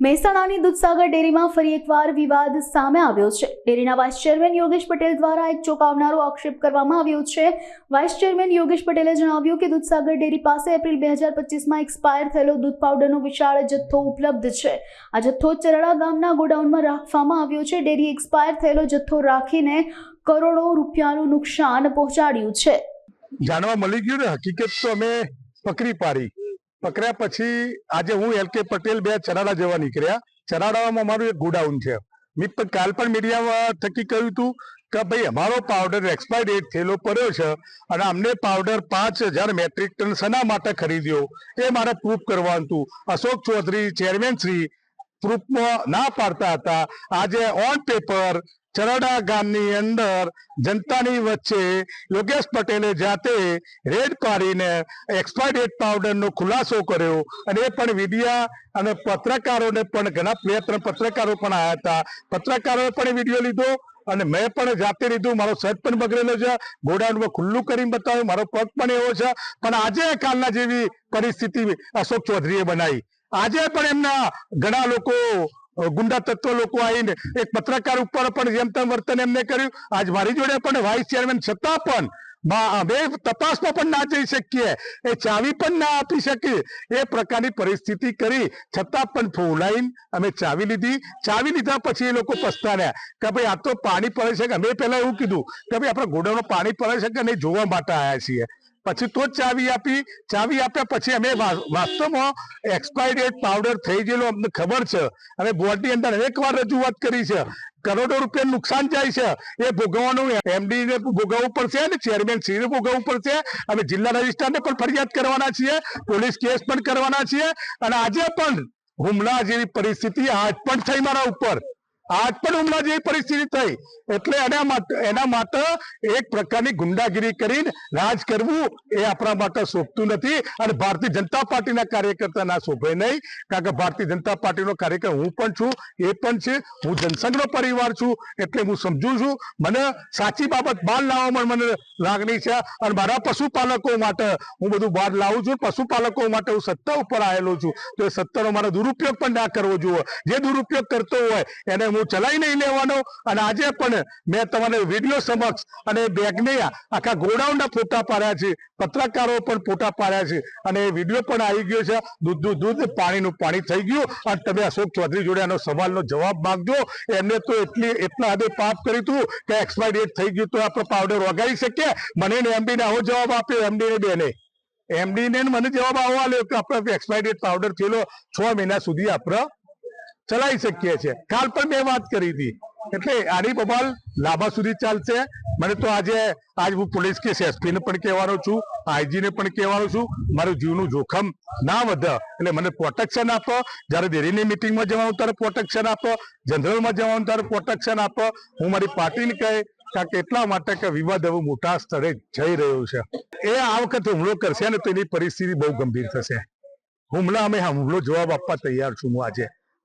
મહેસાણાની દૂધસાગર ડેરીમાં ફરી એકવાર વિવાદ સામે આવ્યો છે. ડેરીના વાઇસ ચેરમેન યોગેશ પટેલ દ્વારા એક ચોંકાવનારો આક્ષેપ કરવામાં આવ્યો છે. વાઇસ ચેરમેન યોગેશ પટેલે જણાવ્યું કે દૂધસાગર ડેરી પાસે એપ્રિલ બે હજાર પચીસમાં એક્સપાયર થયેલો દૂધ પાવડરનો વિશાળ જથ્થો ઉપલબ્ધ છે. આ જથ્થો ચરડા ગામના ગોડાઉનમાં રાખવામાં આવ્યો છે. ડેરી એક્સપાયર થયેલો જથ્થો રાખીને કરોડો રૂપિયાનું નુકસાન પહોંચાડ્યું છે. જાણવા મળી ગયું ને, હકીકત તો અમે પકડી પાડી. પકડ્યા પછી આજે હું એલ કે પટેલ બે ચરાડા જવા નીકળ્યા. ચરાડામાં અમારું એક ગોડાઉન છે. મેં કાલ પણ મીડિયામાં થકી કહ્યું હતું કે ભાઈ અમારો પાવડર એક્સપાયર ડેટ થયેલો પડ્યો છે અને અમને પાવડર પાંચ હજાર મેટ્રિક ટન શના માટે ખરીદ્યો? એ મારે પ્રૂફ કરવાનું હતું. અશોક ચૌધરી ચેરમેન શ્રી પ્રૂફમાં ના પાડતા હતા. આજે ઓન પેપર ચરડા ગામની અંદર જનતાની વચ્ચે યોગેશ પટેલે જાતે રેડ પાડીને એક્સપાયર પાવડરનો ખુલાસો કર્યો. અને એ પણ વિડિયા અને પત્રકારોને પણ ઘણા બે પત્રકારો પણ આવ્યા હતા. પત્રકારોએ પણ વીડિયો લીધો અને મેં પણ જાતે લીધું. મારો શર્ટ પણ બગડેલો છે. ગોડાઉનમાં ખુલ્લું કરીને બતાવ્યું. મારો પગ પણ એવો છે. પણ આજે કાલના જેવી પરિસ્થિતિ અશોક ચૌધરીએ બનાવી. આજે પણ એમના ઘણા લોકો ગુંડા તત્વ લોકો આવીને એક પત્રકાર ઉપર પણ જેમ તેમ વર્તન એમને કર્યું. આજ મારી જોડે પણ વાઇસ ચેરમેન છતાં પણ તપાસમાં પણ ના જઈ શકીએ. એ ચાવી પણ ના આપી શકીએ એ પ્રકારની પરિસ્થિતિ કરી. છતાં પણ ફોલાઈન અમે ચાવી લીધી. ચાવી લીધા પછી એ લોકો પસ્તાડ્યા કે ભાઈ આ તો પાણી પડે છે અમે પહેલા એવું કીધું કે ભાઈ આપણા ગોડાઉનમાં પાણી પડે છે કે નહીં જોવા માટે આવ્યા છીએ. પછી તો જ ચાવી આપી. ચાવી આપ્યા પછી અમે વાસ્તવમાં એક્સપાયર પાવડર થઈ ગયેલો. અમને ખબર છે. અને બોર્ડની અંદર એકવાર રજૂઆત કરી છે. કરોડો રૂપિયા નુકસાન જાય છે. એ ભોગવવાનું એમડી ને ભોગવવું પડશે ને ચેરમેન શ્રી ને ભોગવવું પડશે. અમે જિલ્લા રજિસ્ટ્રાર ને પણ ફરિયાદ કરવાના છીએ. પોલીસ કેસ પણ કરવાના છીએ. અને આજે પણ હુમલા જેવી પરિસ્થિતિ આજ પણ થઈ મારા ઉપર. આજ પણ હુમલા જેવી પરિસ્થિતિ થઈ. એટલે એના માટે એના માટે એક પ્રકારની ગુંડાગીરી કરીને રાજ કરવું એ આપણા માટે શોભતું નથી અને ભારતીય જનતા પાર્ટીના કાર્યકર્તા ના શોભે નહીં. કારણ કે ભારતીય જનતા પાર્ટીનો કાર્યકર હું પણ છું, એ પણ છે. હું જનસંઘનો પરિવાર છું, એટલે હું સમજુ છું. મને સાચી બાબત બહાર લાવવામાં મને લાગણી છે અને મારા પશુપાલકો માટે હું બધું બહાર લાવું છું. પશુપાલકો માટે હું સત્તા ઉપર આવેલો છું. તો એ સત્તાનો મારો દુરુપયોગ પણ ના કરવો જોઈએ. જે દુરુપયોગ કરતો હોય એને ચલાવી નહીં લેવાનો અને આજે પણ મેં તમારે વીડિયો સમક્ષ અને બેગને આખા ગોડાઉનના ફોટા પાડ્યા છે, પત્રકારો પણ ફોટા પાડ્યા છે અને એ વીડિયો પણ આવી ગયો છે, દૂધ દૂધ પાણીનું પાણી થઈ ગયું અને તમે અશોક ચૌધરી જોડે આનો સવાલનો જવાબ માંગજો. એમને તો એટલી એટલા હદે પાપ કર્યું હતું કે એક્સપાયર ડેટ થઈ ગયું તો આપણે પાવડર વગાડી શકીએ. મને ને આવો જવાબ આપ્યો, એમડીને બેને. એમડીને મને જવાબ આવવા આલ્યો કે આપણે એક્સપાયર ડેટ પાવડર થયેલો છ મહિના સુધી આપણે ચલાવી શકીએ છીએ. કાલ પણ મેં વાત કરી હતી. એટલે આની બબાલ લાંબા સુધી ચાલશે. મને તો આજે, આજ હું પોલીસ કેસ એસપી ને પણ કહેવાનો છું આઈજી ને પણ કહેવાનો છું, મારું જીવનું જોખમ ના વધે. એટલે મને પ્રોટેક્શન આપો. જ્યારે દેરીની મિટિંગમાં જવાનું ત્યારે પ્રોટેક્શન આપો. જનરલમાં જવાનું ત્યારે પ્રોટેક્શન આપો. હું મારી પાર્ટીને કહે કારણ કે એટલા માટે કે વિવાદ હવે મોટા સ્તરે જઈ રહ્યો છે. એ આ વખતે હુમલો કરશે ને તો એની પરિસ્થિતિ બહુ ગંભીર થશે. હુમલા અમે હુમલો જવાબ આપવા તૈયાર છું હું આજે.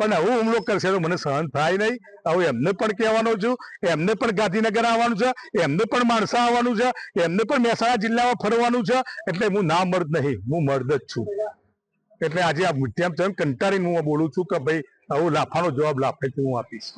પણ આવો હુમલો કરશે તો મને સહન થાય નહીં. આવું એમને પણ કહેવાનો છું, એમને પણ ગાંધીનગર આવવાનું છે, એમને પણ માણસા આવવાનું છે, એમને પણ મહેસાણા જિલ્લામાં ફરવાનું છે. એટલે હું ના મર્દ નહીં, હું મર્દ જ છું. એટલે આજે આ તેમ કંટાળીને હું બોલું છું કે ભાઈ, આવું લાફાનો જવાબ લાફેથી હું આપીશ.